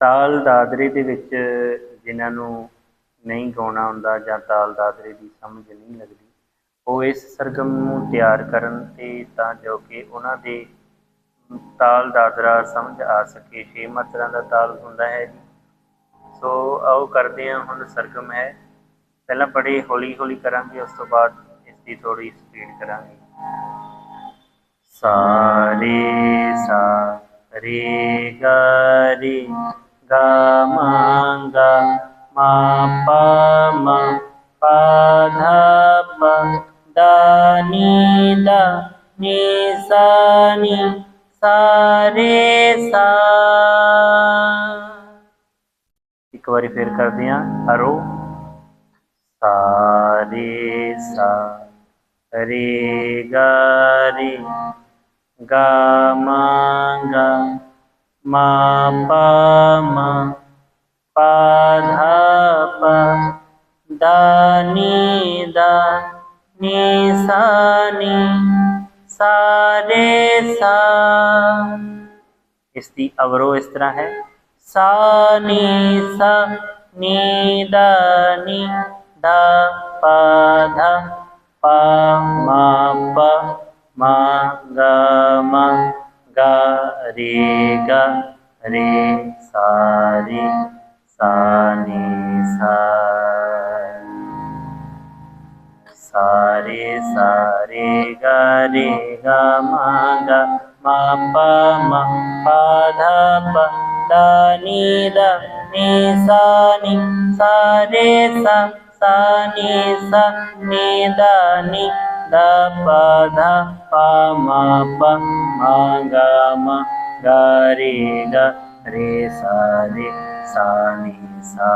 ਤਾਲ ਦਾਦਰੇ ਦੇ ਵਿੱਚ ਜਿਨ੍ਹਾਂ ਨੂੰ ਨਹੀਂ ਗਾਉਣਾ ਆਉਂਦਾ ਜਾਂ ਤਾਲ ਦਾਦਰੇ ਦੀ ਸਮਝ ਨਹੀਂ ਲੱਗਦੀ, ਉਹ ਇਸ ਸਰਗਮ ਨੂੰ ਤਿਆਰ ਕਰਨ ਤੇ ਤਾਂ ਜੋ ਕਿ ਉਹਨਾਂ ਦੇ ਤਾਲ ਦਾਦਰਾ ਸਮਝ ਆ ਸਕੇ। ਛੇ ਮਾਤਰਾ ਦਾ ਤਾਲ ਹੁੰਦਾ ਹੈ ਜੀ। ਸੋ ਆਓ ਕਰਦੇ ਹਾਂ, ਹੁਣ ਸਰਗਮ ਹੈ। ਪਹਿਲਾਂ ਬੜੇ ਹੌਲੀ ਹੌਲੀ ਕਰਾਂਗੇ, ਉਸ ਤੋਂ ਬਾਅਦ ਇਸ ਦੀ ਥੋੜੀ ਸਪੀਡ ਕਰਾਂਗੇ। ਸਾਰੇ ਸਾ ਰੇ ਗਾ ਰੇ ਗਾ ਮਾ ਗਾ ਮਾ ਪਾ ਮਾ ਪਾ ਧਾ ਪਾ ਦਾ ਨੀ ਦਾ ਨੀ ਸਾ ਨੀ ਸਾ ਰੇ ਸਾ ਇੱਕ ਵਾਰੀ ਫੇਰ ਕਰਦੇ ਹਾਂ ਹਰੋ ਸਾ ਰੇ ਸਾ ਰੇ ਗਾ ਰੇ ਗਾ ਮਾ मा पा दानी दानी, सानी सा। इसकी अवरोह इस तरह है। सानी सा नी दानी, द पध प, मा प, मा, ग, मा। गा रे गा रे सा रे सा नी सा सा रे सा रे गा रे गा मा गा मा पा मा पा धा पा दा नी दा नी सा नी सा रे सा सा नी सा नी दा नी दा पा धा पा मा पा मा गा मा गा रे गा रे सा रे सा नी सा